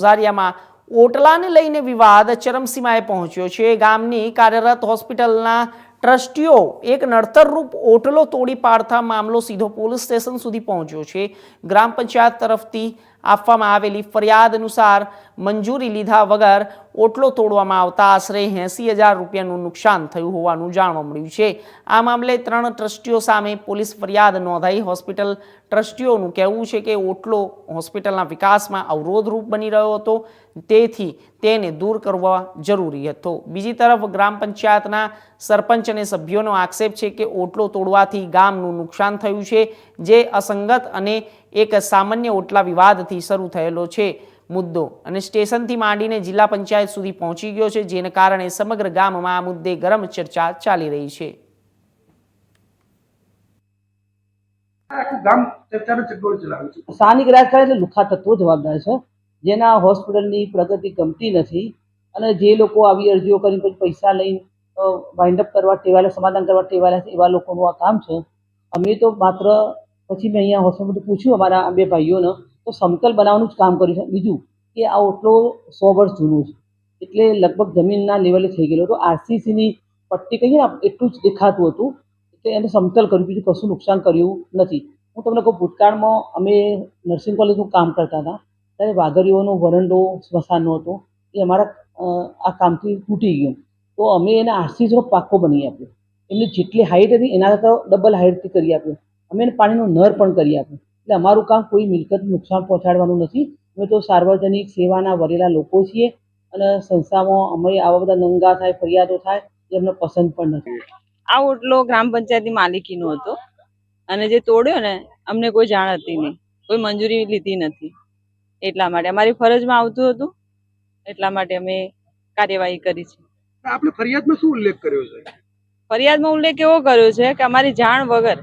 ઝારિયામાં ઓટલાને લઈને વિવાદ ચરમસીમાએ પહોંચ્યો છે. ગામની કાર્યરત હોસ્પિટલના ટ્રસ્ટીઓ એક નડતરરૂપ ઓટલો તોડી પાડતા મામલો સીધો પોલીસ સ્ટેશન સુધી પહોંચ્યો છે. ગ્રામ પંચાયત તરફથી આપવામાં આવેલી ફરિયાદ અનુસાર મંજૂરી લીધા વગર ઓટલો તોડવામાં આવતા આશરે એંસી હજાર રૂપિયાનું નુકસાન થયું હોવાનું જાણવા મળ્યું છે. આ મામલે ત્રણ ટ્રસ્ટીઓ સામે પોલીસ ફરિયાદ નોંધાઈ. હોસ્પિટલ ટ્રસ્ટીઓનું કહેવું છે કે ઓટલો હોસ્પિટલના વિકાસમાં અવરોધરૂપ બની રહ્યો હતો. તેથી તેને દૂર કરવા જરૂરી હતો. બીજી તરફ ગ્રામ પંચાયતના સરપંચ અને સભ્યોનો આક્ષેપ છે કે ઓટલો તોડવાથી ગામનું નુકસાન થયું છે, જે અસંગત અને એક સામાન્ય ઓટલા વિવાદથી શરૂ થયેલો છે મુદ્દો અને સ્ટેશનથી માંડીને જિલ્લા પંચાયત સુધી પહોંચી ગયો છે જેને કારણે સમગ્ર ગામમાં આ મુદ્દે ગરમ ચર્ચા ચાલી રહી છે. સ્થાનિક રાજકારણ એટલે લુખા તત્વો જવાબદાર છે જેના હોસ્પિટલની પ્રગતિ ગમતી નથી અને જે લોકો આવી અરજીઓ કરી પછી પૈસા લઈને વાઇન્ડ અપ કરવા ટેવાયેલા સમાધાન કરવા ટેવાયેલા છે એવા લોકોનું આ કામ છે. અમે તો માત્ર પછી મેં અહીંયા હોસ્પિટલ પૂછ્યું અમારા બે ભાઈઓને, તો સમતલ બનાવવાનું જ કામ કર્યું છે. બીજું કે આ ઓટલો સો વર્ષ જૂનું છે. એટલે લગભગ જમીનના લેવલે થઈ ગયેલો. હતો આરસીસીની પટ્ટી કહીએ ને એટલું જ દેખાતું હતું. એટલે એને સમતલ કર્યું. બીજું કશું નુકસાન કર્યું નથી. હું તમને કહું, ભૂતકાળમાં અમે નર્સિંગ કોલેજનું કામ કરતા હતા. ત્યારે વાઘરીઓનો વરંડો, સ્મશાનનો હતો. એ અમારા આ કામથી તૂટી ગયું. તો અમે એને આરસીસીનો પાકો બની આપ્યો. એમની જેટલી હાઇટ હતી, એના કરતાં ડબલ હાઇટથી કરી આપ્યો. અમે એને પાણીનો નર પણ કરી આપ્યું. એટલે અમારું કામ કોઈ મિલકત નુકસાન પહોંચાડવાનું નથી. અમે તો સાર્વજનિક સેવાના વરેલા લોકો છીએ અને સંસ્થામાં અમે આવા બધા નંગા થાય ફરિયાદો થાય એ અમને પસંદ પણ નથી. આ ઓટલો ગ્રામ પંચાયતની માલિકીનો હતો. અને જે તોડ્યો ને અમને કોઈ જાણ હતી નહીં. કોઈ મંજૂરી લીધી નથી. એટલા માટે અમારી ફરજમાં આવતું હતું. એટલા માટે અમે કાર્યવાહી કરી છે. આપણે ફરિયાદમાં શું ઉલ્લેખ કર્યો છે? ફરિયાદમાં ઉલ્લેખ એવો કર્યો છે કે અમારી જાણ વગર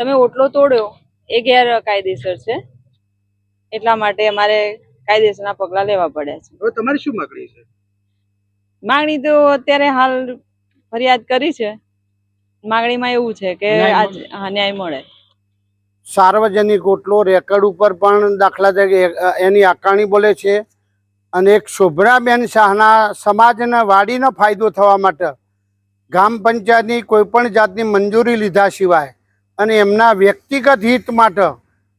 તમે ઓટલો તોડ્યો એ ગેરકાયદેસર છે. એટલા માટે અમારે કાયદેસરના પગલાં લેવા પડ્યા છે. હવે તમારી શું માગણી છે? માંગણી તો અત્યારે હાલ ફરિયાદ કરી છે. માંગણીમાં એવું છે કે આજ હા ન્યાય મળે. સાર્વજનિક ઓટલો રેકર્ડ ઉપર પણ દાખલા તરીકે એની આકારણી બોલે છે અને એક શોભરાબેન શાહના સમાજના વાડીનો ફાયદો થવા માટે ગ્રામ પંચાયતની કોઈ પણ જાતની મંજૂરી લીધા સિવાય અને એમના વ્યક્તિગત હિત માટે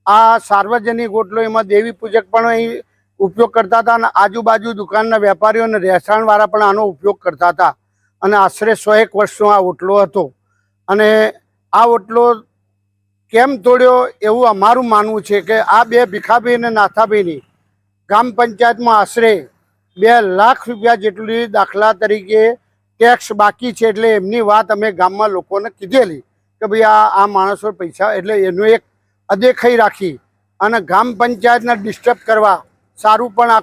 આ સાર્વજનિક હોટલો એમાં દેવી પૂજક પણ અહીં ઉપયોગ કરતા હતા અને આજુબાજુ દુકાનના વેપારીઓ અને રહેઠાણવાળા પણ આનો ઉપયોગ કરતા હતા. અને આશરે સો એક વર્ષનો આ ઓટલો હતો. અને આ ઓટલો કેમ તોડ્યો એવું અમારું માનવું છે કે આ બે ભીખાભાઈ અને નાથાભાઈની ગ્રામ પંચાયતમાં આશરે બે લાખ રૂપિયા જેટલી દાખલા તરીકે ટેક્સ બાકી છે એટલે એમની વાત અમે ગામમાં લોકોને કીધેલી. કે ભાઈ આ આ માણસો પૈસા, એટલે એનું એક અદેખાઈ રાખી અને ગ્રામ પંચાયતને ડિસ્ટર્બ કરવા સારું પણ આ